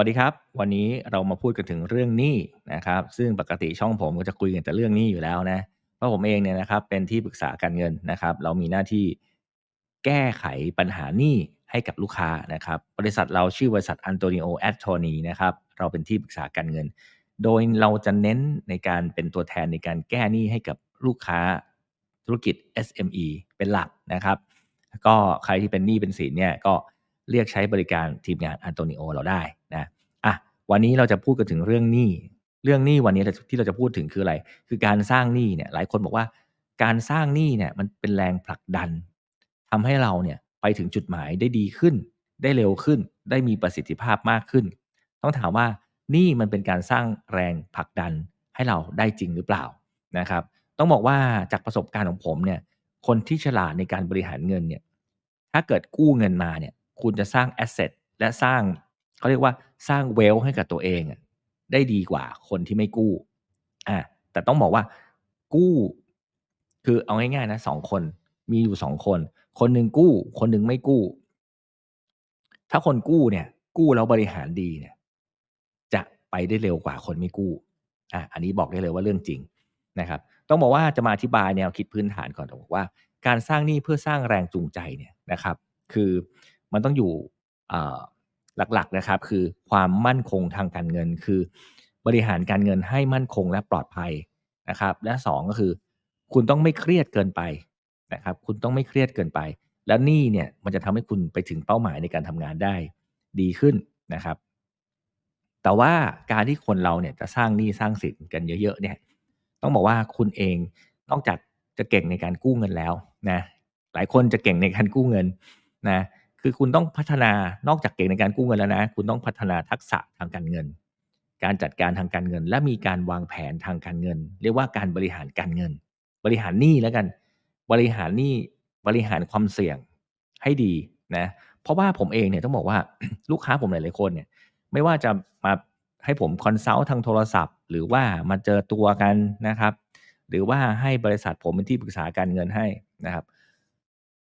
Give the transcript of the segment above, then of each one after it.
สวัสดีครับ วันนี้เรามาพูดกันถึงเรื่องหนี้นะครับ ซึ่งปกติช่องผมก็จะคุยกันแต่เรื่องหนี้อยู่แล้วนะเพราะผมเองเนี่ยนะครับเป็นที่ปรึกษาการเงินนะครับ เรามีหน้าที่แก้ไขปัญหาหนี้ให้กับลูกค้านะครับ บริษัทเราชื่อบริษัทอันโตนิโอแอตโทนีนะครับเราเป็นที่ปรึกษาการเงิน โดยเราจะเน้นในการเป็นตัวแทนในการแก้หนี้ให้กับลูกค้าธุรกิจ SME เป็นหลักนะครับ ก็ใครที่เป็นหนี้เป็นสินเนี่ยก็เรียกใช้บริการทีมงานอันโตนิโอเราได้ วันนี้เราจะพูดกันถึงเรื่องหนี้เรื่องหนี้วันนี้ที่เราจะพูดถึงคืออะไร คือการสร้างหนี้เนี่ยหลายคนบอกว่า การสร้างหนี้เนี่ยมันเป็นแรงผลักดันทำให้เราเนี่ยไปถึงจุดหมายได้ดีขึ้น ได้เร็วขึ้น ได้มีประสิทธิภาพมากขึ้น ต้องถามว่านี่มันเป็นการสร้างแรงผลักดันให้เราได้จริงหรือเปล่านะครับ ต้องบอกว่าจากประสบการณ์ของผมเนี่ยคนที่ฉลาดในการบริหารเงินเนี่ยถ้าเกิดกู้เงินมาเนี่ยคุณจะสร้างแอสเซทและสร้าง เขาเรียกว่าสร้างเวลให้กับตัวเองได้ดีกว่าคนที่ไม่กู้อ่าแต่ต้องบอกว่ากู้ คือเอาง่ายๆนะสองคนมีอยู่สองคน คนหนึ่งกู้ คนหนึ่งไม่กู้ ถ้าคนกู้เนี่ย กู้แล้วบริหารดีเนี่ย จะไปได้เร็วกว่าคนไม่กู้อะอันนี้บอกได้เลยว่าเรื่องจริงนะครับ ต้องบอกว่าจะมาอธิบายแนวคิดพื้นฐานก่อนต้องบอกว่า การสร้างหนี้เพื่อสร้างแรงจูงใจเนี่ยนะครับ คือมันต้องอยู่ หลักๆนะครับ คือความมั่นคงทางการเงิน คือบริหารการเงินให้มั่นคงและปลอดภัยนะครับ และ 2 ก็คือ คุณต้องไม่เครียดเกินไปนะครับ คุณต้องไม่เครียดเกินไป แล้วนี่เนี่ยมันจะทำให้คุณไปถึงเป้าหมายในการทำงานได้ดีขึ้นนะครับ แต่ว่าการที่คนเราเนี่ยจะสร้างหนี้สร้างสินกันเยอะๆเนี่ย ต้องบอกว่าคุณเองนอกจากจะเก่งในการกู้เงินแล้วนะ หลายคนจะเก่งในการกู้เงินนะ คือคุณต้องพัฒนานอกจากเก่งในการกู้เงินแล้วนะ คุณต้องพัฒนาทักษะทางการเงิน การจัดการทางการเงิน และมีการวางแผนทางการเงิน เรียกว่าการบริหารการเงิน บริหารหนี้แล้วกัน บริหารหนี้บริหารความเสี่ยงให้ดีนะ เพราะว่าผมเองเนี่ยต้องบอกว่าลูกค้าผมหลายๆคนเนี่ย ไม่ว่าจะมาให้ผมคอนซัลท์ทางโทรศัพท์ หรือว่ามาเจอตัวกันนะครับ หรือว่าให้บริษัทผมเป็นที่ปรึกษาการเงินให้นะครับ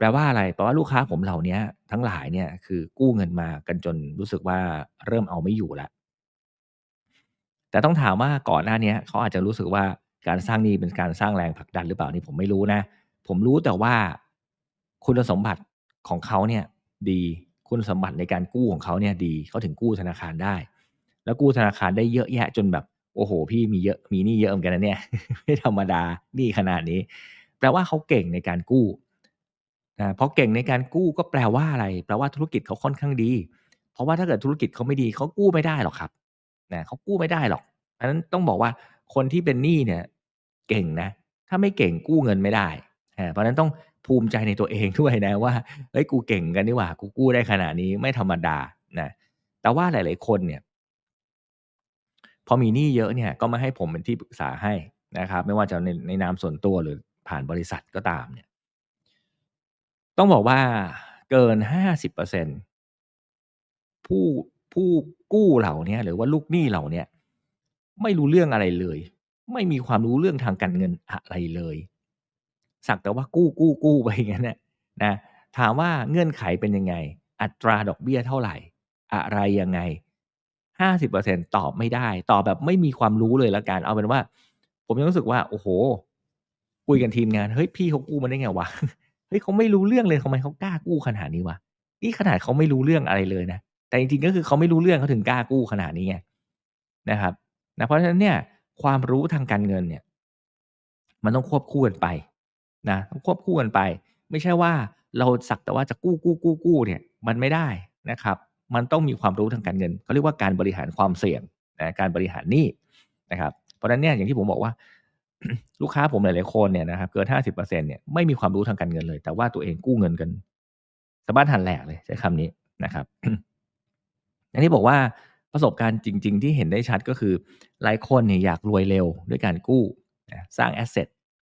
ลว่าอะไร แปลว่าลูกค้าผมเหล่านี้ทั้งหลายเนี่ยคือกู้เงินมากันจนรู้สึกว่าเริ่มเอาไม่อยู่แล้ว แต่ต้องถามว่าก่อนหน้านี้เขาอาจจะรู้สึกว่าการสร้างนี้เป็นการสร้างแรงผลักดันหรือเปล่านี่ผมไม่รู้นะ ผมรู้แต่ว่าคุณสมบัติของเขาเนี่ยดีคุณสมบัติในการกู้ของเขาเนี่ยดีเขาถึงกู้ธนาคารได้ แล้วกู้ธนาคารได้เยอะแยะจนแบบโอ้โห พี่มีเยอะมีหนี้เยอะเหมือนกันนะเนี่ยไม่ธรรมดาหนี้ขนาดนี้ แปลว่าเขาเก่งในการกู้ นะเพราะเก่งในการกู้ก็แปลว่าอะไร แปลว่าธุรกิจเขาค่อนข้างดี เพราะว่าถ้าเกิดธุรกิจเขาไม่ดีเขากู้ไม่ได้หรอกครับนะเขากู้ไม่ได้หรอกอันนั้นต้องบอกว่าคนที่เป็นหนี้เนี่ยเก่งนะ ถ้าไม่เก่งกู้เงินไม่ได้เพราะนั้นต้องภูมิใจในตัวเองด้วยนะว่าเฮ้ยกูเก่งกันนี่หว่ากูกู้ได้ขนาดนี้ไม่ธรรมดานะแต่ว่าหลาย ๆ คนเนี่ย พอมีหนี้เยอะเนี่ย ก็มาให้ผมเป็นที่ปรึกษาให้นะครับ ไม่ว่าจะในในนามส่วนตัวหรือผ่านบริษัทก็ตามเนี่ย ต้องบอกว่าเกินห้าสิบเปอร์เซ็นผู้ผู้กู้เหล่านี้หรือว่าลูกหนี้เหล่านี้ไม่รู้เรื่องอะไรเลย ไม่มีความรู้เรื่องทางการเงินอะไรเลย สักแต่ว่ากู้กู้กู้ไปอย่างนั้นนะถามว่าเงื่อนไขเป็นยังไง อัตราดอกเบี้ยเท่าไหร่ อะไรยังไงห้าสิบเปอร์เซ็นตอบไม่ได้ ตอบแบบไม่มีความรู้เลยละกัน เอาเป็นว่า ผมยังรู้สึกว่า โอ้โห คุยกันทีมงาน เฮ้ยพี่เขากู้มาได้ไงวะ ฮ้ยเขาไม่รู้เรื่องเลยทำไมเขากล้ากู้ขนาดนี้วะนี่ขนาดเขาไม่รู้เรื่องอะไรเลยนะ แต่จริงๆก็คือเขาไม่รู้เรื่องเขาถึงกล้ากู้ขนาดนี้ไงนะครับนะเพราะฉะนั้นเนี่ยความรู้ทางการเงินเนี่ย มันต้องควบคู่กันไปนะต้องควบคู่กันไป ไม่ใช่ว่าเราสักแต่ว่าจะกู้กู้กู้กู้เนี่ย มันไม่ได้นะครับ มันต้องมีความรู้ทางการเงินเขาเรียกว่าการบริหารความเสี่ยงนะการบริหารหนี้นะครับ เพราะฉะนั้นเนี่ยอย่างที่ผมบอกว่า ลูกค้าผมหลายๆคนเนี่ยนะครับเกินห้าสิบเปอร์เซ็นเนี่ยไม่มีความรู้ทางการเงินเลย แต่ว่าตัวเองกู้เงินกันสะบั้นหันแหลกเลยใช้คำนี้นะครับอันนี้บอกว่าประสบการณ์จริง ๆ ที่เห็นได้ชัดก็คือ หลายคนเนี่ยอยากรวยเร็วด้วยการกู้สร้างแอสเซท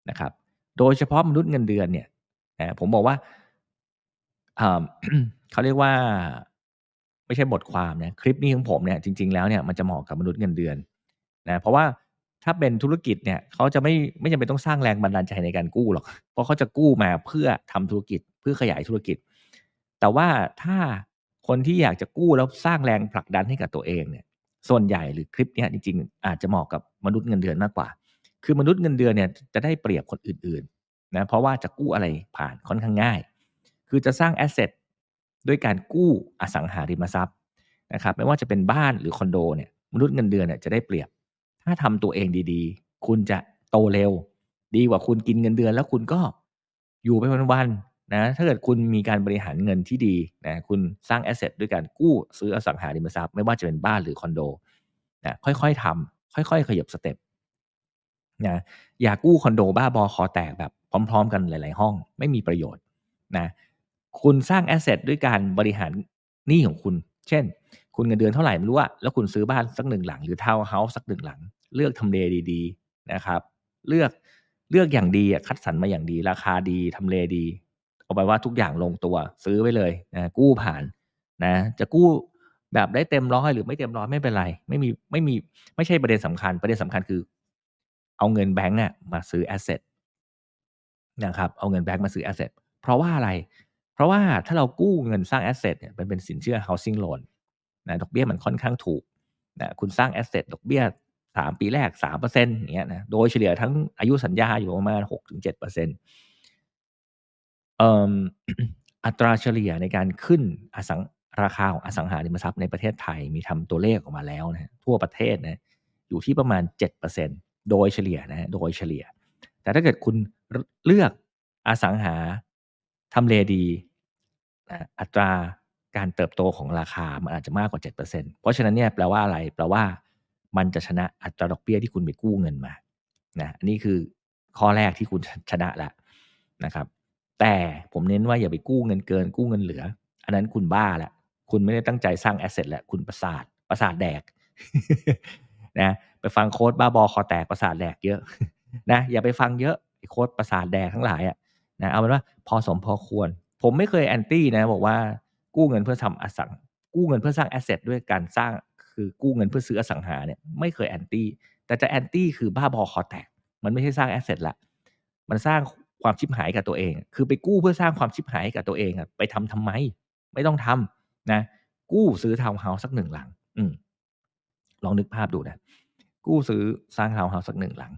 นะครับโดยเฉพาะมนุษย์เงินเดือนเนี่ยผมบอกว่าเขาเรียกว่าไม่ใช่บทความนะคลิปนี้ของผมเนี่ยจริง ๆแล้วเนี่ยมันจะเหมาะกับมนุษย์เงินเดือนนะเพราะว่า ถ้าเป็นธุรกิจเนี่ยเขาจะไม่ไม่จำเป็นต้องสร้างแรงบันดาลใจในการกู้หรอก เพราะเขาจะกู้มาเพื่อทำธุรกิจเพื่อขยายธุรกิจ แต่ว่าถ้าคนที่อยากจะกู้แล้วสร้างแรงผลักดันให้กับตัวเองเนี่ย ส่วนใหญ่หรือคลิปนี้จริง ๆ อาจจะเหมาะกับมนุษย์เงินเดือนมากกว่า คือมนุษย์เงินเดือนเนี่ยจะได้เปรียบคนอื่นๆนะเพราะว่าจะกู้อะไรผ่านค่อนข้างง่าย คือจะสร้างแอสเซทด้วยการกู้อสังหาริมทรัพย์นะครับไม่ว่าจะเป็นบ้านหรือคอนโดเนี่ยมนุษย์เงินเดือนเนี่ยจะได้เปรียบ ถ้าทำตัวเองดีๆ คุณจะโตเร็ว ดีกว่าคุณกินเงินเดือน แล้วคุณก็อยู่ไปวันๆนะถ้าเกิดคุณมีการบริหารเงินที่ดีนะคุณสร้างแอสเซทด้วยการกู้ซื้ออสังหาริมทรัพย์ไม่ว่าจะเป็นบ้านหรือคอนโดนะค่อยๆทำค่อยๆ ขยับสเต็ปนะอย่ากู้คอนโดบ้าบอคอแตกแบบพร้อม ๆ กันหลาย ๆ ห้องไม่มีประโยชน์นะคุณสร้างแอสเซทด้วยการบริหารหนี้ของคุณ เช่น คุณเงินเดือนเท่าไหร่ไม่รู้อะแล้วคุณซื้อบ้านสักหนึ่งหลังหรือทาวน์เฮาส์สักหนึ่งหลัง เลือกทำเลดีๆนะครับ เลือกเลือกอย่างดีคัดสรรมาอย่างดี ราคาดีทำเลดีเอาไปว่าทุกอย่างลงตัวซื้อไว้เลยนะกู้ผ่านนะจะกู้แบบได้เต็มร้อยหรือไม่เต็มร้อยไม่เป็นไร ไม่มีไม่มีไม่ใช่ประเด็นสำคัญ ประเด็นสำคัญคือ เอาเงินแบงก์อะมาซื้อแอสเซทนะครับเอาเงินแบงก์มาซื้อแอสเซทเพราะว่าอะไร เพราะว่าถ้าเรากู้เงินสร้างแอสเซทเนี่ยมันเป็นสินเชื่อ housing loan นะดอกเบี้ยมันค่อนข้างถูกนะคุณสร้างแอสเซทดอกเบี้ยสามปีแรกสามเปอร์เซ็นต์อย่างเงี้ยนะโดยเฉลี่ยทั้งอายุสัญญาอยู่ประมาณหกถึงเจ็ดเปอร์เซ็นต์อัตราเฉลี่ยในการขึ้นอสังราคาของอสังหาริมทรัพย์ในประเทศไทยมีทำตัวเลขออกมาแล้วนะทั่วประเทศนะอยู่ที่ประมาณเจ็ดเปอร์เซ็นโดยเฉลี่ยนะโดยเฉลี่ย แต่ถ้าเกิดคุณเลือกอสังหาทำเลดี อัตรา การเติบโตของราคามันอาจจะมากกว่า 7%เพราะฉะนั้นเนี่ยแปลว่าอะไร แปลว่ามันจะชนะอัตราดอกเบี้ยที่คุณไปกู้เงินมานะอันนี้คือข้อแรกที่คุณชนะแล้วนะครับ แต่ผมเน้นว่าอย่าไปกู้เงินเกิน กู้เงินเหลือ อันนั้นคุณบ้าแหละคุณไม่ได้ตั้งใจสร้างแอสเซทแหละคุณประสาทประสาทแดกนะไปฟังโค้ดบ้าบอคอแตกประสาทแดกเยอะนะอย่าไปฟังเยอะโค้ดประสาทแดกทั้งหลายอะนะเอาเป็นว่าพอสมพอควร ผมไม่เคยแอนตี้นะบอกว่า กู้เงินเพื่อทำอสัง กู้เงินเพื่อสร้างแอสเซทด้วยการสร้างคือกู้เงินเพื่อซื้ออสังหาเนี่ยไม่เคยแอนตี้แต่จะแอนตี้คือบ้าบอคอแตกมันไม่ใช่สร้างแอสเซทละมันสร้างความชิบหายกับตัวเอง คือไปกู้เพื่อสร้างความชิบหายกับตัวเองอะไปทำทำไม ไม่ต้องทำนะ กู้ซื้อทาวน์เฮาส์สักหนึ่งหลัง อืมลองนึกภาพดูนะ กู้ซื้อสร้างทาวน์เฮาส์สักหนึ่งหลัง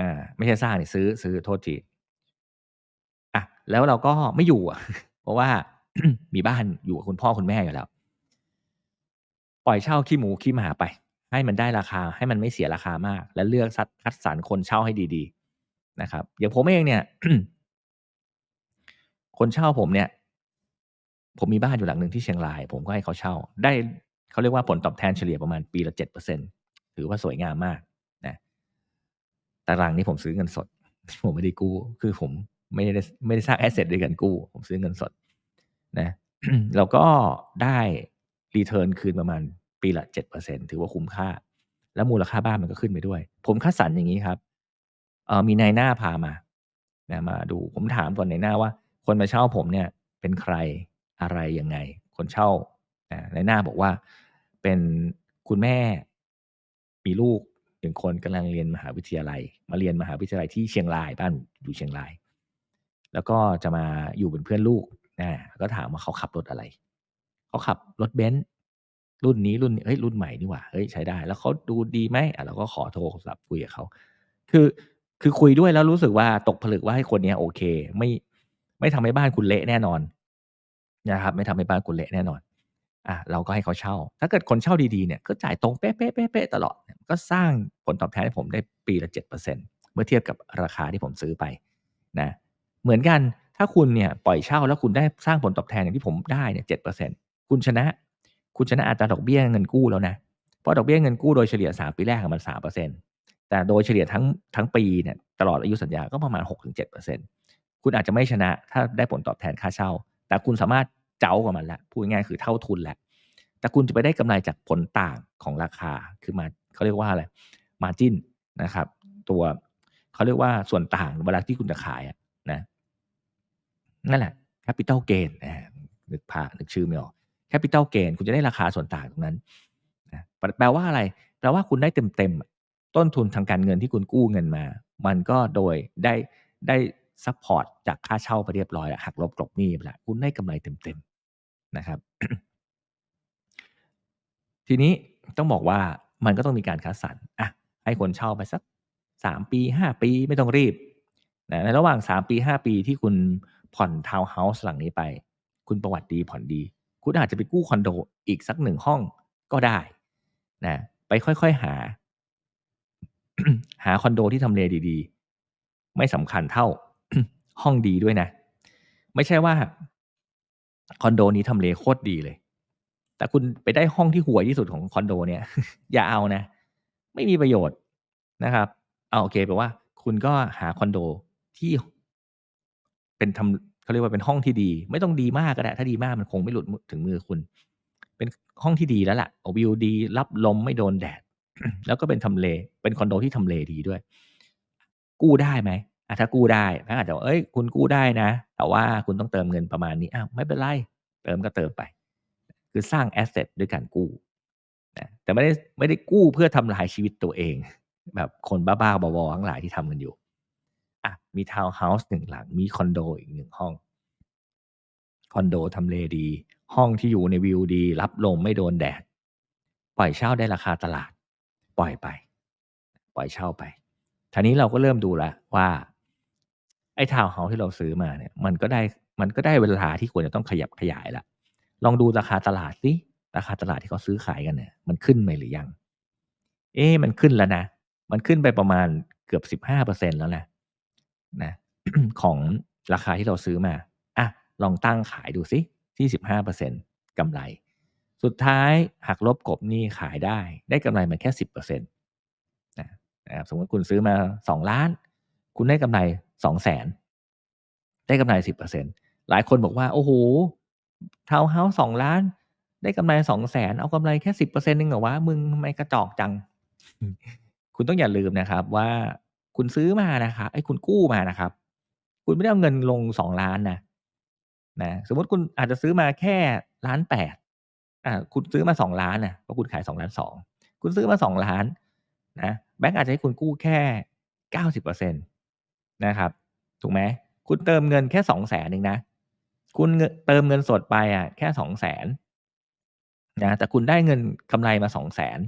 อ่า ไม่ใช่สร้างนี่ซื้อซื้อโทษทีอะแล้วเราก็ไม่อยู่อะ เพราะว่า มีบ้านอยู่กับคุณพ่อคุณแม่อยู่แล้ว ปล่อยเช่าขี้หมูขี้หมาไป ให้มันได้ราคาให้มันไม่เสียราคามาก และเลือกคัดสรรคนเช่าให้ดีๆนะครับอย่างผมเองเนี่ย คนเช่าผมเนี่ย ผมมีบ้านอยู่หลังหนึ่งที่เชียงราย ผมก็ให้เขาเช่า ได้เขาเรียกว่าผลตอบแทนเฉลี่ยประมาณปีละเจ็ดเปอร์เซ็นถือว่าสวยงามมากนะแต่หลังนี้ผมซื้อเงินสด ผมไม่ได้กู้ คือผมไม่ได้ไม่ได้สร้างแอสเซทด้วยกันกู้ ผมซื้อเงินสด นะแล้วก็ได้รีเทิร์นคืนประมาณปีละเจ็ดเปอร์เซ็นถือว่าคุ้มค่า แล้วมูลค่าบ้านมันก็ขึ้นไปด้วย ผมคัดสรรอย่างนี้ครับเออมีนายหน้าพามานะมาดูผมถามก่อนนายหน้าว่า คนมาเช่าผมเนี่ย เป็นใครอะไรยังไง คนเช่านายหน้าบอกว่าเป็นคุณแม่มีลูกหนึ่งคนกำลังเรียนมหาวิทยาลัย มาเรียนมหาวิทยาลัยที่เชียงรายบ้านอยู่เชียงราย แล้วก็จะมาอยู่เป็นเพื่อนลูก นะก็ถามว่าเขาขับรถอะไร เขาขับรถเบนซ์รุ่นนี้รุ่นเฮ้ยรุ่นใหม่นี่หว่าเฮ้ยใช้ได้ แล้วเขาดูดีไหมอะเราก็ขอโทรศัพท์คุยกับเขาคือคือคุยด้วยแล้วรู้สึกว่าตกผลึกว่าให้คนนี้โอเค ไม่ไม่ทำให้บ้านคุณเละแน่นอนนะครับ ไม่ทำให้บ้านคุณเละแน่นอนอะเราก็ให้เขาเช่า ถ้าเกิดคนเช่าดีๆเนี่ยก็จ่ายตรงเป๊ะๆๆตลอด ก็สร้างผลตอบแทนให้ผมได้ปีละ7%เมื่อเทียบกับราคาที่ผมซื้อไปนะ เหมือนกัน ถ้าคุณเนี่ยปล่อยเช่าแล้วคุณได้สร้างผลตอบแทนอย่างที่ผมได้เนี่ยเจ็ดเปอร์เซ็นคุณชนะ คุณชนะอัตราดอกเบี้ยเงินกู้แล้วนะ เพราะดอกเบี้ยเงินกู้โดยเฉลี่ยสามปีแรกมันสามเปอร์เซ็นแต่โดยเฉลี่ยทั้งทั้งปีเนี่ยตลอดอายุสัญญาก็ประมาณหกถึงเจ็ดเปอร์เซ็นคุณอาจจะไม่ชนะถ้าได้ผลตอบแทนค่าเช่า แต่คุณสามารถเจ้ากับมันละพูดง่ายคือเท่าทุนแหละแต่คุณจะไปได้กำไรจากผลต่างของราคาคือมาเขาเรียกว่าอะไรมาจินนะครับ ตัวเขาเรียกว่าส่วนต่างเวลาที่คุณจะขาย นั่นแหละ capital gain นะนึกภาพนึกชื่อไม่ออก capital gain คุณจะได้ราคาส่วนต่างตรงนั้นนะแปลว่าอะไร แปลว่าคุณได้เต็มๆ ต้นทุนทางการเงินที่คุณกู้เงินมา มันก็โดยได้ได้ซัพพอร์ตจากค่าเช่าไปเรียบร้อยหักลบกลบหนี้ไปล้วคุณได้กำไรเต็มๆนะครับ ทีนี้ต้องบอกว่ามันก็ต้องมีการคัดสรรอะให้คนเช่าไปสัก3ปี5ปีไม่ต้องรีบนะในระหว่าง3ปี5ปีที่คุณ ผ่อนทาวน์เฮาส์หลังนี้ไป คุณประวัติดีผ่อนดี คุณอาจจะไปกู้คอนโดอีกสักหนึ่งห้องก็ได้นะไปค่อยๆหา หาคอนโดที่ทำเลดี ๆ ไม่สำคัญเท่าห้องดีด้วยนะ ไม่ใช่ว่าคอนโดนี้ทำเลโคตรดีเลย แต่คุณไปได้ห้องที่ห่วยที่สุดของคอนโดเนี่ย อย่าเอานะ ไม่มีประโยชน์นะครับ เอาโอเคแปลว่า คุณก็หาคอนโดที่ เป็นทำเขาเรียกว่าเป็นห้องที่ดี ไม่ต้องดีมากก็ได้ถ้าดีมากมันคงไม่หลุดถึงมือคุณ เป็นห้องที่ดีแล้วล่ะวิวดีรับลมไม่โดนแดด แล้วก็เป็นทำเล เป็นคอนโดที่ทำเลดีด้วย กู้ได้ไหมถ้ากู้ได้แบงก์อาจจะบอกเอ้ยคุณกู้ได้นะ แต่ว่าคุณต้องเติมเงินประมาณนี้อ้าวไม่เป็นไร เติมก็เติมไป คือสร้างแอสเซทด้วยการกู้นะแต่ไม่ได้ไม่ได้กู้เพื่อทำลายชีวิตตัวเอง แบบคนบ้าๆบอๆทั้งหลายที่ทำกันอยู่ อะมีทาวน์เฮาส์หนึ่งหลังมีคอนโดอีกหนึ่งห้องคอนโดทำเลดี ห้องที่อยู่ในวิวดี รับลมไม่โดนแดด ปล่อยเช่าได้ราคาตลาด ปล่อยไป ปล่อยเช่าไปทีนี้เราก็เริ่มดูแล้วว่า ไอ้ทาวน์เฮาส์ที่เราซื้อมาเนี่ย มันก็ได้มันก็ได้เวลาที่ควรจะต้องขยับขยายละลองดูราคาตลาดสิราคาตลาดที่เขาซื้อขายกันเนี่ยมันขึ้นไหมหรือยัง เอ๊มันขึ้นแล้วนะ มันขึ้นไปประมาณเกือบสิบห้าเปอร์เซ็นแล้วนะ นะของราคาที่เราซื้อมาอะลองตั้งขายดูสิที่สิบห้าเปอร์เซ็นกำไร สุดท้ายหักลบกบหนี้ขายได้ ได้กำไรมาแค่สิบเปอร์เซ็นต์นะครับสมมติคุณซื้อมาสองล้าน คุณได้กำไรสองแสนได้กำไรสิบเปอร์เซ็นหลายคนบอกว่า โอ้โหทาวน์เฮาส์สองล้าน ได้กำไรสองแสนเอากำไรแค่สิบเปอร์เซ็นต์นึงเหรอวะมึงทำไมกระจอกจัง คุณต้องอย่าลืมนะครับว่า คุณซื้อมานะครับไอ้คุณกู้มานะครับ คุณไม่ได้เอาเงินลงสองล้านนะนะสมมติคุณอาจจะซื้อมาแค่ล้านแปดอ่าคุณซื้อมาสองล้านนะเพราะคุณขายสองล้านสองคุณซื้อมาสองล้านนะแบงก์อาจจะให้คุณกู้แค่เก้าสิบเปอร์เซ็นตนะครับถูกไหมคุณเติมเงินแค่สองแสนเองนะ คุณเติมเงินสดไปอะ แค่สองแสนนะแต่คุณได้เงินกำไรมาสองแสน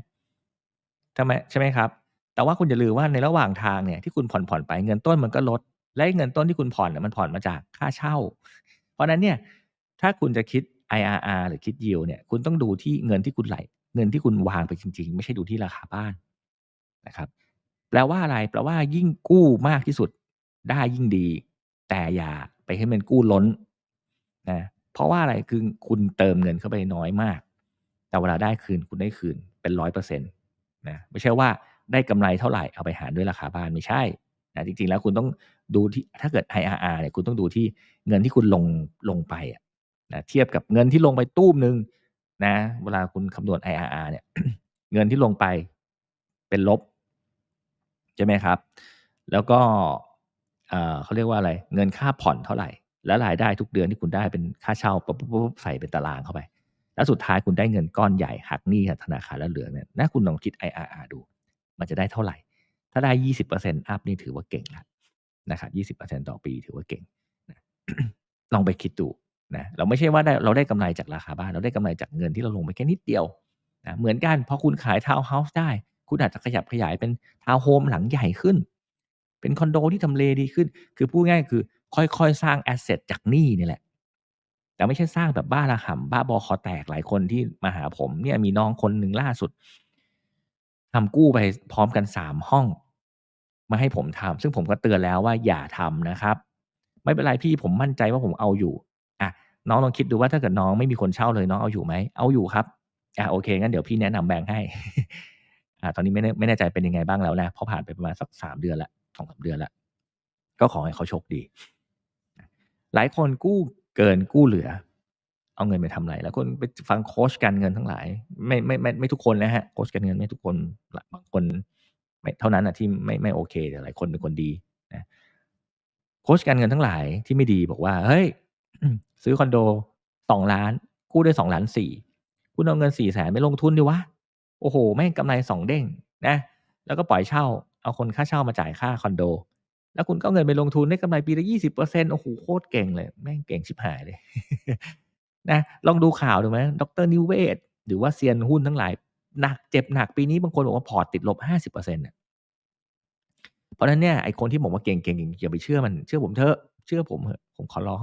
ใช่ไหมใช่ไหมครับ แต่ว่าคุณอย่าลืมว่าในระหว่างทางเนี่ยที่คุณผ่อนผ่อนไปเงินต้นมันก็ลด และเงินต้นที่คุณผ่อนเนี่ยมันผ่อนมาจากค่าเช่า เพราะนั้นเนี่ยถ้าคุณจะคิด IRR หรือคิด yield เนี่ยคุณต้องดูที่เงินที่คุณไหล เงินที่คุณวางไปจริง ๆ ไม่ใช่ดูที่ราคาบ้านนะครับแปลว่าอะไรแปลว่ายิ่งกู้มากที่สุดได้ยิ่งดี แต่อย่าไปให้มันกู้ล้นนะเพราะว่าอะไรคือคุณเติมเงินเข้าไปน้อยมาก แต่เวลาได้คืนคุณได้คืนเป็นร้อยเปอร์เซ็นต์นะไม่ใช่ว่า ได้กำไรเท่าไหร่เอาไปหารด้วยราคาบ้านไม่ใช่นะจริงๆแล้วคุณต้องดูที่ถ้าเกิด IRR เนี่ยคุณต้องดูที่เงินที่คุณลงลงไปนะเทียบกับเงินที่ลงไปตู้มหนึ่งนะเวลาคุณคำนวณ IRR เนี่ยเงินที่ลงไปเป็นลบใช่ไหมครับ แล้วก็เขาเรียกว่าอะไร เงินค่าผ่อนเท่าไหร่ แล้วรายได้ทุกเดือนที่คุณได้เป็นค่าเช่าปุ๊บปุ๊บใส่เป็นตารางเข้าไป แล้วสุดท้ายคุณได้เงินก้อนใหญ่หักหนี้ธนาคารแล้วเหลือเนี่ยนะคุณลองคิด IRR ดู มันจะได้เท่าไหร่ ถ้าได้ยี่สิบเปอร์เซ็นต์อัพนี่ถือว่าเก่งแล้วนะครับยี่สิบเปอร์เซ็นต์ต่อปีถือว่าเก่งนะลองไปคิดดูนะเราไม่ใช่ว่าได้เราได้กำไรจากราคาบ้าน เราได้กำไรจากเงินที่เราลงไปแค่นิดเดียวนะเหมือนกันพอคุณขายทาวน์เฮาส์ได้ คุณอาจจะขยับขยายเป็นทาวน์โฮมหลังใหญ่ขึ้น เป็นคอนโดที่ทำเลดีขึ้น คือพูดง่ายคือค่อยๆ สร้างแอสเซทจากหนี้นี่แหละ แต่ไม่ใช่สร้างแบบบ้าระห่ำบ้าบอคอแตกหลายคนที่มาหาผมเนี่ยมีน้องคนหนึ่งล่าสุด ทำกู้ไปพร้อมกันสามห้อง มาให้ผมทำซึ่งผมก็เตือนแล้วว่าอย่าทำนะครับ ไม่เป็นไรพี่ผมมั่นใจว่าผมเอาอยู่อะน้องลองคิดดูว่าถ้าเกิดน้องไม่มีคนเช่าเลยน้องเอาอยู่ไหมเอาอยู่ครับอะโอเคงั้นเดี๋ยวพี่แนะนำแบงค์ให้อ่าตอนนี้ไม่แน่ไม่แน่ใจเป็นยังไงบ้างแล้วนะเพราะผ่านไปประมาณสักสามเดือนละสองสาเดือนละก็ขอให้เขาโชคดี หลายคนกู้เกินกู้เหลือ เอาเงินไปทำอะไร แล้วคนไปฟังโค้ชการเงินทั้งหลาย ไม่ไม่ไม่ไม่ทุกคนนะฮะโค้ชการเงินไม่ทุกคนบางคนไม่เท่านั้นนะที่ไม่ไม่โอเคแต่หลายคนเป็นคนดีนะโค้ชการเงินทั้งหลายที่ไม่ดีบอกว่าเฮ้ยซื้อคอนโดสองล้านกู้ได้สองล้านสี่คุณเอาเงินสี่แสนไปลงทุนดีวะโอ้โหแม่งกำไรสองเด้งนะแล้วก็ปล่อยเช่า เอาคนค่าเช่ามาจ่ายค่าคอนโด แล้วคุณก็เงินไปลงทุนได้กำไรปีละยี่สิบเปอร์เซ็นโอ้โหโคตรเก่งเลย แม่งเก่งชิบหายเลย นะลองดูข่าวดูไหมดรนิเวศ หรือว่าเซียนหุ้นทั้งหลายหนักเจ็บหนักปีนี้บางคนบอกว่าพอร์ตติดลบ 50%เปอร์เซ็นต์เนี่ยเพราะนั้นเนี่ยไอ้คนที่บอกว่าเก่งๆอย่าไปเชื่อมันเชื่อผมเถอะเชื่อผมเถอะผมขอร้อง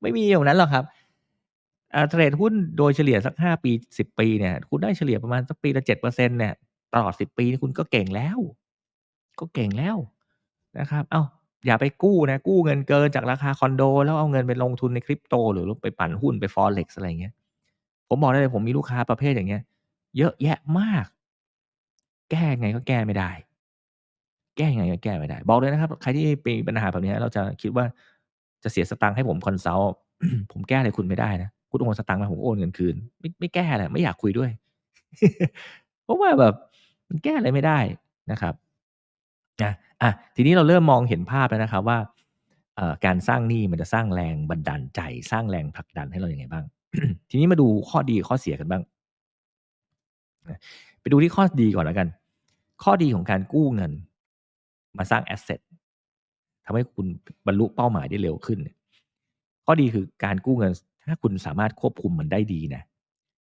ไม่มีอย่างนั้นหรอกครับอ่าเทรดหุ้นโดยเฉลี่ยสัก 5 ปี 10 ปีเนี่ย คุณได้เฉลี่ยประมาณสักปีละ7%เปอร์เซ็นต์เนี่ยตลอด 10 ปีคุณก็เก่งแล้ว ก็เก่งแล้วนะครับ เอ้า อย่าไปกู้นะ กู้เงินเกินจากราคาคอนโด แล้วเอาเงินไปลงทุนใน Crypto หรือไปปั่นหุ้นไป Forex อะไรเงี้ย ผมบอกได้เลยผมมีลูกค้าประเภทอย่างเงี้ย เยอะแยะมาก แก้ไงก็แก้ไม่ได้ แก้ไงก็แก้ไม่ได้ บอกเลยนะครับ ใครที่มีปัญหาแบบเนี้ยเราจะคิดว่าจะเสียสตังค์ให้ผมคอนซัลต์ผมแก้อะไรคุณไม่ได้นะคุณโอนสตังค์มาผมโอนเงินคืน ไม่ไม่แก้แหละไม่อยากคุยด้วย เพราะว่าแบบมันแก้อะไรไม่ได้นะครับนะ อะทีนี้เราเริ่มมองเห็นภาพแล้วนะครับว่าการสร้างหนี้มันจะสร้างแรงบันดาลใจ สร้างแรงผลักดันให้เราอย่างไงบ้าง ทีนี้มาดูข้อดีข้อเสียกันบ้าง ไปดูที่ข้อดีก่อนแล้วกัน ข้อดีของการกู้เงิน มาสร้างแอสเซททำให้คุณบรรลุเป้าหมายได้เร็วขึ้น ข้อดีคือการกู้เงิน ถ้าคุณสามารถควบคุมมันได้ดีนะ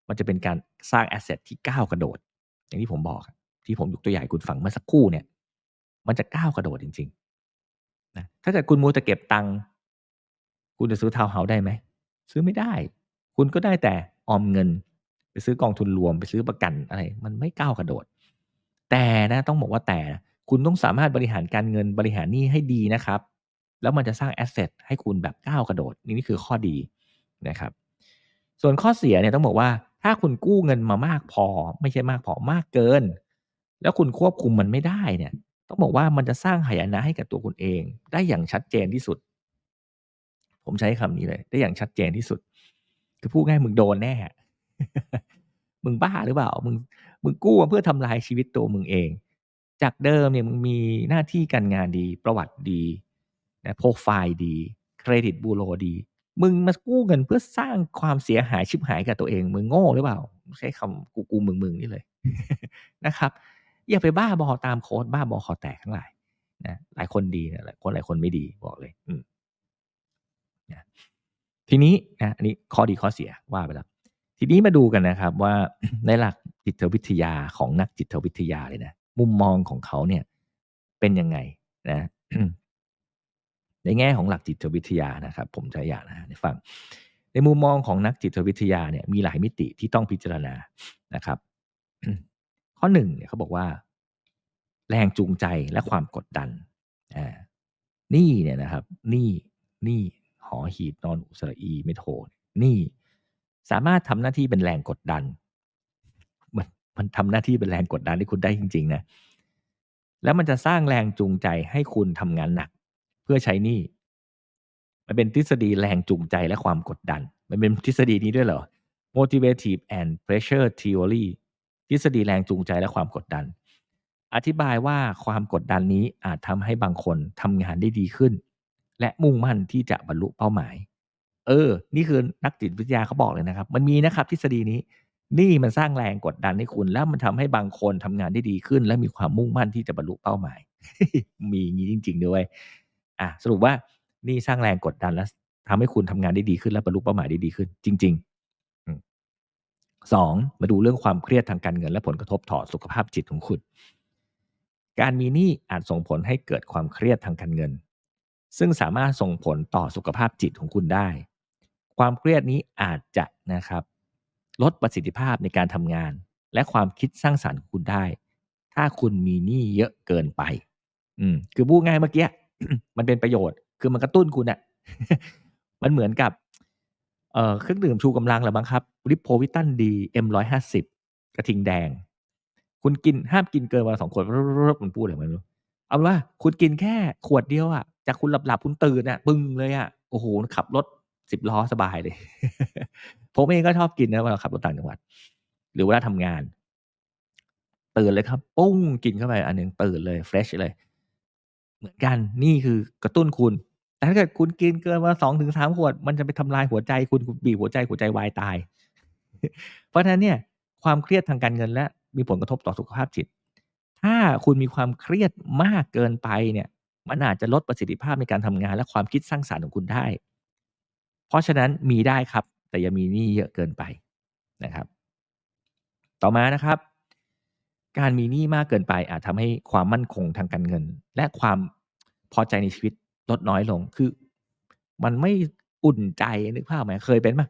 มันจะเป็นการสร้างแอสเซทที่ก้าวกระโดด อย่างที่ผมบอก ที่ผมยกตัวอย่างให้คุณฟังเมื่อสักครู่เนี่ย มันจะก้าวกระโดดจริงๆนะถ้าเกิดคุณมัวแต่เก็บตังค์คุณจะซื้อทาวน์เฮาส์ได้ไหมซื้อไม่ได้ คุณก็ได้แต่ออมเงิน ไปซื้อกองทุนรวมไปซื้อประกันอะไร มันไม่ก้าวกระโดด แต่นะต้องบอกว่าแต่คุณต้องสามารถบริหารการเงินบริหารหนี้ให้ดีนะครับ แล้วมันจะสร้างแอสเซทให้คุณแบบก้าวกระโดด นี่นี่คือข้อดีนะครับ ส่วนข้อเสียเนี่ยต้องบอกว่าถ้าคุณกู้เงินมามากพอ ไม่ใช่มากพอมากเกิน แล้วคุณควบคุมมันไม่ได้เนี่ย ต้องบอกว่ามันจะสร้างหายนะให้กับตัวคุณเอง ได้อย่างชัดเจนที่สุด ผมใช้คำนี้เลย ได้อย่างชัดเจนที่สุด คือพูดง่ายมึงโดนแน่มึงบ้าหรือเปล่า มึง มึงกู้มาเพื่อทำลายชีวิตตัวมึงเอง จากเดิมเนี่ยมึงมีหน้าที่การงานดี ประวัติดีนะโปรไฟล์ดี เครดิตบูโรดี มึงมากู้เงินเพื่อสร้างความเสียหายชิบหายกับตัวเอง มึงโง่หรือเปล่า ใช้คำกูกูมึงมึงนี่เลยนะครับ อย่าไปบ้าบอตามโค้ดบ้าบอคอแตกทั้งหลายนะหลายคนดีนะหลายคนหลายคนไม่ดีบอกเลย อืนะทีนี้นะอันนี้ข้อดีข้อเสียว่าไปแล้วทีนี้มาดูกันนะครับว่าในหลักจิตวิทยาของนักจิตวิทยาเลยนะมุมมองของเขาเนี่ย เป็นยังไงนะในแง่ของหลักจิตวิทยานะครับ ผมจะอยากนะให้ฟัง ในมุมมองของนักจิตวิทยาเนี่ยมีหลายมิติที่ต้องพิจารณานะครับ ข้อหนึ่งเนี่ยเขาบอกว่า แรงจูงใจและความกดดันอ่านี่เนี่ยนะครับ นี่นี่หอหีบนอนอุสระอีไม่โทนี่สามารถทำหน้าที่เป็นแรงกดดัน มันมันทำหน้าที่เป็นแรงกดดันที่คุณได้จริง ๆ นะ แล้วมันจะสร้างแรงจูงใจให้คุณทำงานหนัก เพื่อใช้นี้มันเป็นทฤษฎีแรงจูงใจและความกดดัน มันเป็นทฤษฎีนี้ด้วยเหรอ motivative and pressure theory ทฤษฎีแรงจูงใจและความกดดัน อธิบายว่าความกดดันนี้อาจทำให้บางคนทำงานได้ดีขึ้น และมุ่งมั่นที่จะบรรลุเป้าหมาย เออ นี่คือนักจิตวิทยาเขาบอกเลยนะครับ มันมีนะครับทฤษฎีนี้ นี่มันสร้างแรงกดดันให้คุณ แล้วมันทำให้บางคนทำงานได้ดีขึ้น และมีความมุ่งมั่นที่จะบรรลุเป้าหมาย มีอย่างนี้จริง ๆ ด้วยอะสรุปว่านี่สร้างแรงกดดันแล้วทำให้คุณทำงานได้ดีขึ้นและบรรลุเป้าหมายได้ดีขึ้น จริง สองมาดูเรื่องความเครียดทางการเงินและผลกระทบต่อสุขภาพจิตของคุณ การมีหนี้อาจส่งผลให้เกิดความเครียดทางการเงิน ซึ่งสามารถส่งผลต่อสุขภาพจิตของคุณได้ ความเครียดนี้อาจจะนะครับลดประสิทธิภาพในการทำงาน และความคิดสร้างสรรค์คุณได้ ถ้าคุณมีหนี้เยอะเกินไป อืมคือพูดง่ายเมื่อกี้มันเป็นประโยชน์ คือมันกระตุ้นคุณอะมันเหมือนกับเอ่อเครื่องดื่มชูกำลังแหละบ้างครับ ริโพวิตันดีเอ็มร้อยห้าสิบกระทิงแดง คุณกินห้ามกินเกินวันละสองขวดมันพูดอะไรไม่รู้เอาเป็นว่าคุณกินแค่ขวดเดียวอะจากคุณหลับๆคุณตื่นอะปึ้งเลยอะโอ้โหขับรถสิบล้อสบายเลย ผมเองก็ชอบกินนะเวลาขับรถต่างจังหวัด หรือเวลาทำงาน ตื่นเลยครับ ปุ้งกินเข้าไป อันหนึ่งตื่นเลยเฟรชเลย เหมือนกันนี่คือกระตุ้นคุณ แต่ถ้าเกิดคุณกินเกินวันละสองถึงสามขวด มันจะไปทำลายหัวใจคุณคุณบีบหัวใจหัวใจวายตาย เพราะฉะนั้นเนี่ยความเครียดทางการเงินและมีผลกระทบต่อสุขภาพจิต ถ้าคุณมีความเครียดมากเกินไปเนี่ย มันอาจจะลดประสิทธิภาพในการทำงาน และความคิดสร้างสรรค์ของคุณได้ เพราะฉะนั้นมีได้ครับ แต่อย่ามีหนี้เยอะเกินไปนะครับ ต่อมานะครับ การมีหนี้มากเกินไป อาจทำให้ความมั่นคงทางการเงิน และความพอใจในชีวิตลดน้อยลง คือ มันไม่อุ่นใจนึกภาพไหมเคยเป็นปล่า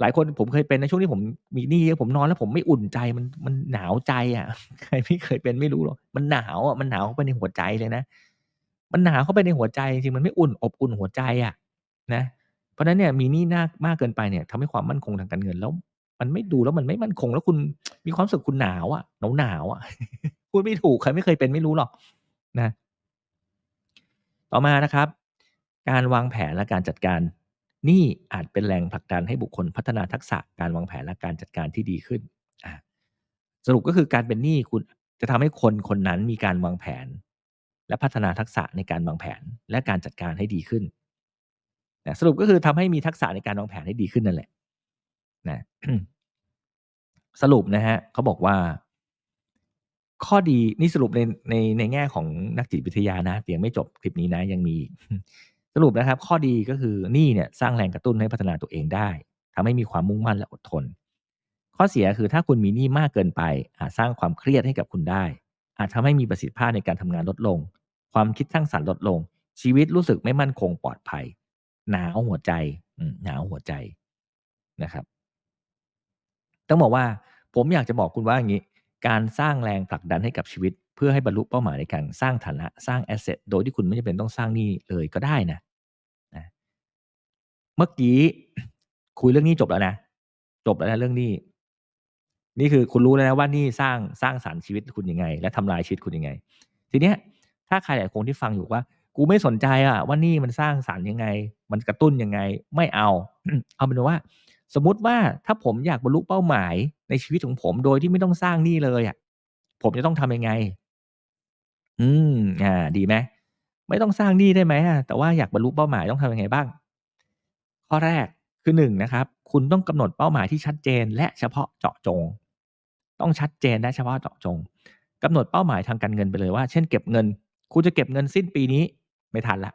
หลายคนผมเคยเป็นในช่วงที่ผมมีหนี้เยอะผมนอนแล้วผมไม่อุ่นใจมันมันหนาวใจอะใครไม่เคยเป็นไม่รู้หรอกมันหนาวอะมันหนาวเข้าไปในหัวใจเลยนะ มันหนาวเข้าไปในหัวใจจริงมันไม่อุ่นอบอุ่นหัวใจอะ นะ เพราะฉะนั้นเนี่ยมีหนี้นากมากเกินไปเนี่ยทำให้ความมั่นคงทางการเงินแล้ว มันไม่ดูแล้วมันไม่มั่นคงแล้วคุณมีความรู้สึกคุณหนาวอะหนาวๆอะพูดไม่ถูกใครไม่เคยเป็นไม่รู้หรอก นะ ต่อมานะครับ การวางแผนและการจัดการ นี้อาจเป็นแรงผลักดันให้บุคคลพัฒนาทักษะการวางแผนและการจัดการที่ดีขึ้นสรุปก็คือการเป็นหนี้คุณจะทำให้คนคนนั้นมีการวางแผน และพัฒนาทักษะในการวางแผนและการจัดการให้ดีขึ้นนะสรุปก็คือทำให้มีทักษะในการวางแผนให้ดีขึ้นนั่นแหละนะสรุปนะฮะเขาบอกว่า ข้อดีนี่สรุปในในในแง่ของนักจิตวิทยานะยังไม่จบคลิปนี้นะ ยังมี สรุปนะครับ ข้อดีก็คือหนี่เนี่ยสร้างแรงกระตุ้นให้พัฒนาตัวเองได้ทำให้มีความมุ่งมั่นและอดทน ข้อเสียคือถ้าคุณมีหนี้มากเกินไป อาจสร้างความเครียดให้กับคุณได้ อาจทำให้มีประสิทธิภาพในการทำงานลดลง ความคิดสร้างสรรค์ลดลง ชีวิตรู้สึกไม่มั่นคงปลอดภัย หนาวหัวใจหนาวหัวใจนะครับ ต้องบอกว่าผมอยากจะบอกคุณว่าอย่างนี้ การสร้างแรงผลักดันให้กับชีวิต เพื่อให้บรรลุเป้าหมายในการสร้างฐานะสร้างแอสเซทโดยที่คุณไม่จำเป็นต้องสร้างหนี้เลยก็ได้นะ เมื่อกี้คุยเรื่องนี้จบแล้วนะ จบแล้วนะเรื่องนี้ นี่คือคุณรู้แล้วนะว่านี่สร้างสร้างสรรค์ชีวิตคุณยังไง และทำลายชีวิตคุณยังไง ทีเนี้ย ถ้าใครหลายคนที่ฟังอยู่ว่า กูไม่สนใจอะว่านี่มันสร้างสรรค์ยังไง มันกระตุ้นยังไง ไม่เอา เอาเป็นว่า สมมติว่าถ้าผมอยากบรรลุเป้าหมายในชีวิตของผมโดยที่ไม่ต้องสร้างนี้เลยอะผมจะต้องทำยังไง อืม อ่า ดีไหมไม่ต้องสร้างหนี้ได้ไหมแต่ว่าอยากบรรลุเป้าหมายต้องทำยังไงบ้าง ข้อแรกคือหนึ่งนะครับคุณต้องกำหนดเป้าหมายที่ชัดเจน และเฉพาะเจาะจง ต้องชัดเจนและเฉพาะเจาะจงกำหนดเป้าหมายทางการเงินไปเลยว่า เช่นเก็บเงิน คุณจะเก็บเงินสิ้นปีนี้ไม่ทันละ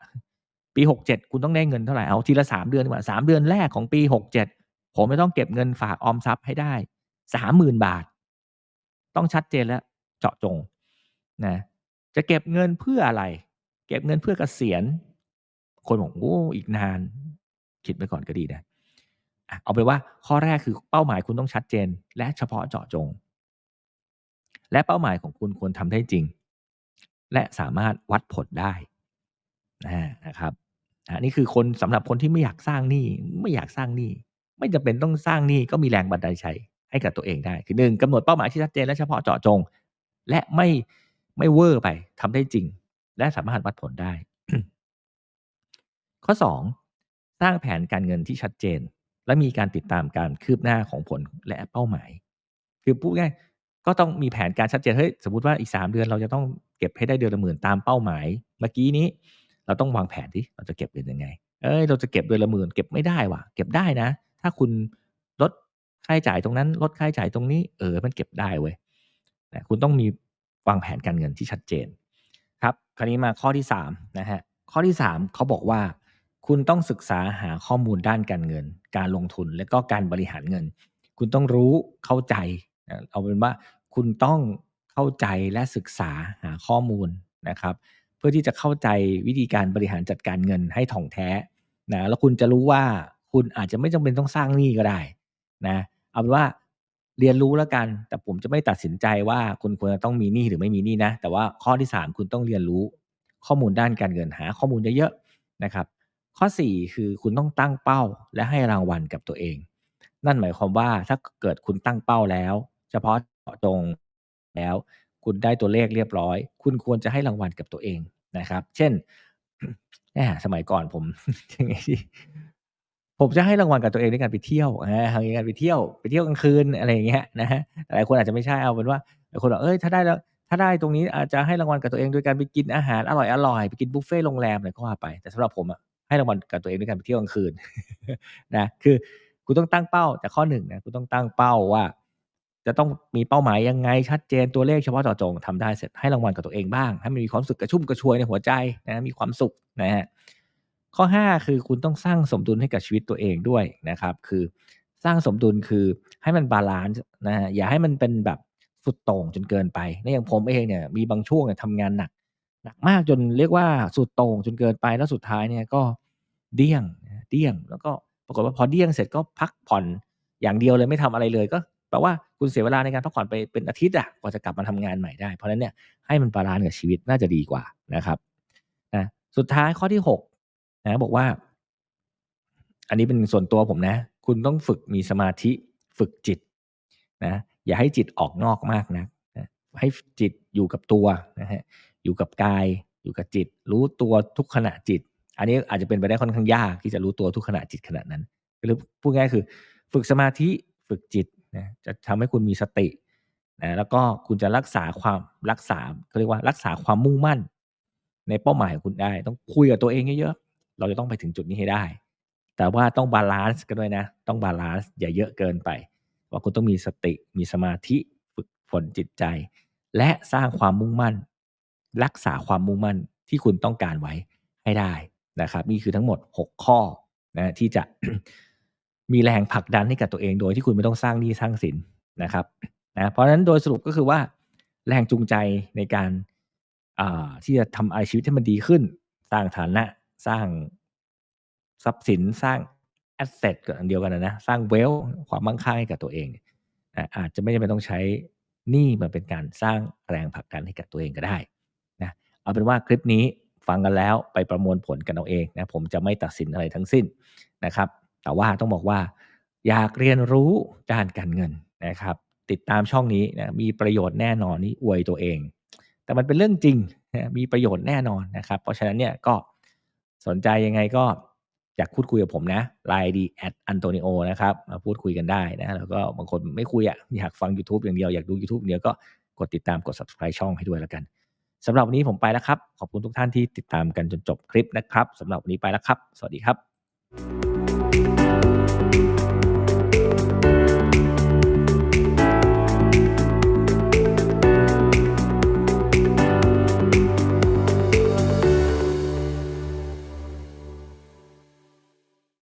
ปีหกเจ็ดคุณต้องได้เงินเท่าไหร่เอาทีละสามเดือนดีกว่าสามเดือนแรกของปีหกเจ็ดผมจะต้องเก็บเงินฝากออมทรัพย์ให้ได้สามหมื่นบาท ต้องชัดเจนและเจาะจงนะจะเก็บเงินเพื่ออะไร เก็บเงินเพื่อเกษียณคนบอกโอ้อีกนาน คิดไปก่อนก็ดีนะเอาไปนว่าข้อแรกคือเป้าหมายคุณต้องชัดเจน และเฉพาะเจาะจง และเป้าหมายของคุณควรทำได้จริง และสามารถวัดผลได้นะครับอันนี้คือคนสำหรับคนที่ไม่อยากสร้างหนี้ไม่อยากสร้างหนี้ไม่จำเป็นต้องสร้างหนี้ก็มีแรงบันดาลใจให้กับตัวเองได้ คือหนึ่งกำหนดเป้าหมายที่ชัดเจนและเฉพาะเจาะจง และไม่ไม่เวอร์ไปทำได้จริง และสามารถวัดผลได้ ข้อสร้างแผนการเงินที่ชัดเจน และมีการติดตามการคืบหน้าของผลและเป้าหมาย คือพูดง่ายก็ต้องมีแผนการชัดเจนเฮ้ยสมมติว่าอีก 3 เดือนเราจะต้องเก็บให้ได้เดือนละหมื่นตามเป้าหมาย เมื่อกี้นี้ เราต้องวางแผนที่เราจะเก็บเงินยังไง เอ้ยเราจะเก็บเดือนละหมื่นเก็บไม่ได้ว่ะ เก็บได้นะ ถ้าคุณลดค่าใช้จ่ายตรงนั้น ลดค่าใช้จ่ายตรงนี้เออมันเก็บได้เว้ยนะคุณต้องมีวางแผนการเงินที่ชัดเจน ครับ คราวนี้มาข้อที่3นะฮะข้อที่ 3เขาบอกว่า คุณต้องศึกษาหาข้อมูลด้านการเงิน การลงทุนและก็การบริหารเงิน คุณต้องรู้เข้าใจ เอาเป็นว่าคุณต้องเข้าใจและศึกษาหาข้อมูลนะครับ เพื่อที่จะเข้าใจวิธีการบริหารจัดการเงินให้ถ่องแท้นะแล้วคุณจะรู้ว่าคุณอาจจะไม่จำเป็นต้องสร้างหนี้ก็ได้นะเอาเป็นว่าเรียนรู้แล้วกัน แต่ผมจะไม่ตัดสินใจว่าคุณควรจะต้องมีหนี้หรือไม่มีหนี้นะ แต่ว่าข้อที่ 3 คุณต้องเรียนรู้ข้อมูลด้านการเงินหาข้อมูลเยอะๆนะครับ ข้อ 4 คือคุณต้องตั้งเป้าและให้รางวัลกับตัวเอง นั่นหมายความว่าถ้าเกิดคุณตั้งเป้าแล้ว เฉพาะเจาะจงแล้ว คุณได้ตัวเลขเรียบร้อย คุณควรจะให้รางวัลกับตัวเองนะครับ เช่นสมัยก่อนผมยังไงดีผมจะให้รางวัลกับตัวเองด้วยการไปเที่ยวนะทางการไปเที่ยว ไปเที่ยวกลางคืนอะไรอย่างเงี้ยนะฮะหลายคนอาจจะไม่ใช่เอาเป็นว่าหลายคนบอกเอ้ยถ้าได้แล้วถ้าได้ตรงนี้อาจจะให้รางวัลกับตัวเองโดยการไปกินอาหารอร่อยอร่อยไปกินบุฟเฟ่โรงแรมอะไรก็ว่าไปแต่สำหรับผมอะ ให้รางวัลกับตัวเองด้วยการไปเที่ยวกลางคืนนะคือคุณต้องตั้งเป้าแต่ข้อหนึ่งนะคุณต้องตั้งเป้าว่า จะต้องมีเป้าหมายยังไงชัดเจนตัวเลขเฉพาะเจาะจงทำได้เสร็จให้รางวัลกับตัวเองบ้าง ให้มันมีความสุขกระชุ่มกระชวยในหัวใจนะมีความสุขนะฮะข้อ 5 คือคุณต้องสร้างสมดุลให้กับชีวิตตัวเองด้วยนะครับ คือสร้างสมดุลคือให้มันบาลานซ์นะฮะอย่าให้มันเป็นแบบสุดโต่งจนเกินไปนะอย่างผมเองเนี่ยมีบางช่วงเนี่ยทำงานหนัก หนักมากจนเรียกว่าสุดโต่งจนเกินไปแล้วสุดท้ายเนี่ยก็เดี้ยงเดี้ยง แล้วก็ปรากฏว่าพอเดี้ยงเสร็จก็พักผ่อนอย่างเดียวเลยไม่ทำอะไรเลยก็แปลว่าคุณเสียเวลาในการพักผ่อนไปเป็นอาทิตย์อะกว่าจะกลับมาทำงานใหม่ได้ เพราะฉะนั้นเนี่ยให้มันบาลานซ์กับชีวิตน่าจะดีกว่านะครับนะสุดท้ายข้อที่6นะบอกว่า อันนี้เป็นส่วนตัวผมนะ คุณต้องฝึกมีสมาธิฝึกจิตนะอย่าให้จิตออกนอกมากนะนะให้จิตอยู่กับตัวนะฮะ อยู่กับกาย อยู่กับจิต รู้ตัวทุกขณะจิต อันนี้อาจจะเป็นไปได้ค่อนข้างยากที่จะรู้ตัวทุกขณะจิตขนาดนั้นหรือพูดง่ายคือ ฝึกสมาธิฝึกจิตนะจะทำให้คุณมีสตินะแล้วก็คุณจะรักษาความรักษาเขาเรียกว่ารักษาความมุ่งมั่น ในเป้าหมายของคุณได้ ต้องคุยกับตัวเองเยอะๆเราจะต้องไปถึงจุดนี้ให้ได้ แต่ว่าต้องบาลานซ์กันด้วยนะ ต้องบาลานซ์อย่าเยอะเกินไป ว่าคุณต้องมีสติมีสมาธิฝึกฝนจิตใจ และสร้างความมุ่งมั่น รักษาความมุ่งมั่นที่คุณต้องการไว้ให้ได้นะครับ นี่คือทั้งหมด 6 ข้อนะที่จะมีแรงผลักดันให้กับตัวเองโดยที่คุณไม่ต้องสร้างหนี้สร้างสินนะครับนะเพราะฉะนั้นโดยสรุปก็คือว่า แรงจูงใจในการที่จะทำอาชีวิตให้มันดีขึ้น สร้างฐานะ สร้างทรัพย์สินสร้างแอสเซทกันเดียวกันนะ สร้างเวลความมั่งคั่งให้กับตัวเองอาจจะไม่จำเป็นต้องใช้หนี้มาเป็นการสร้างแรงผลักดันให้กับตัวเองก็ได้ เอาเป็นว่าคลิปนี้ฟังกันแล้วไปประมวลผลกันเอาเองนะผมจะไม่ตัดสินอะไรทั้งสิ้นนะครับ แต่ว่าต้องบอกว่า อยากเรียนรู้ด้านการเงินนะครับ ติดตามช่องนี้นะมีประโยชน์แน่นอนนี่อวยตัวเอง แต่มันเป็นเรื่องจริงนะมีประโยชน์แน่นอนนะครับ เพราะฉะนั้นเนี่ยก็สนใจยังไงก็อยากพูดคุยกับผมนะไลน์ดีแอดอันโตนิโอนะครับมาพูดคุยกันได้นะแล้วก็บางคนไม่คุยอะอยากฟัง YouTube อย่างเดียวอยากดู YouTube เดียวก็กดติดตามกด subscribe ช่องให้ด้วยแล้วกัน สำหรับวันนี้ผมไปแล้วครับ ขอบคุณทุกท่านที่ติดตามกันจนจบคลิปนะครับสำหรับวันนี้ไปแล้วครับ สวัสดีครับ